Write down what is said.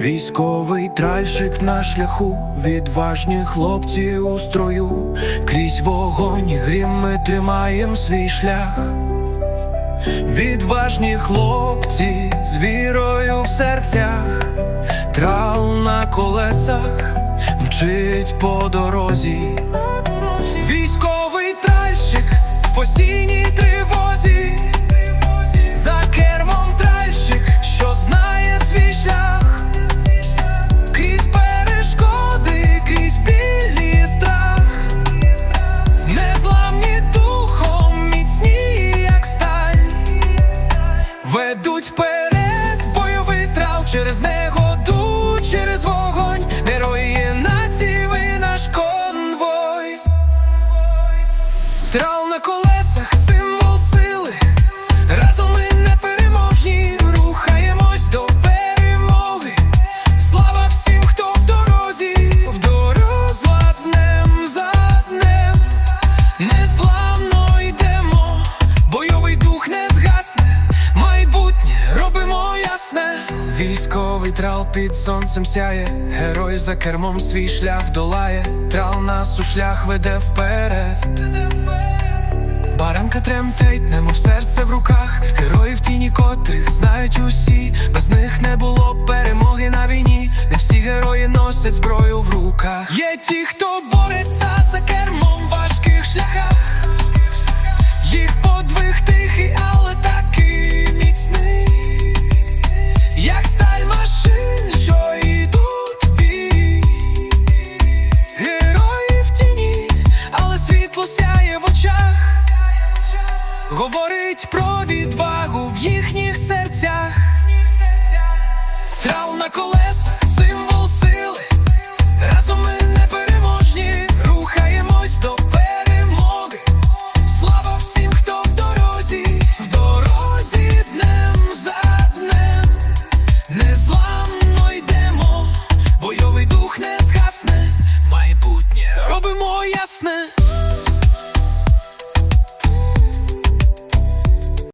Військовий тральщик на шляху, відважні хлопці у строю, крізь вогонь грім ми тримаєм свій шлях. Відважні хлопці з вірою в серцях, трал на колесах мчить по дорозі. Через негоду, ясне. Військовий трал під сонцем сяє, герой за кермом свій шлях долає, трал нас у шлях веде вперед. Баранка тремтить, немов серце в руках, герої в тіні котрих знають усі, без них не було б перемоги на війні, не всі герої носять зброю в руках. Є ті, хто бореться за кермом важких шляхах, сяє в очах. Говорить про відвагу в їхніх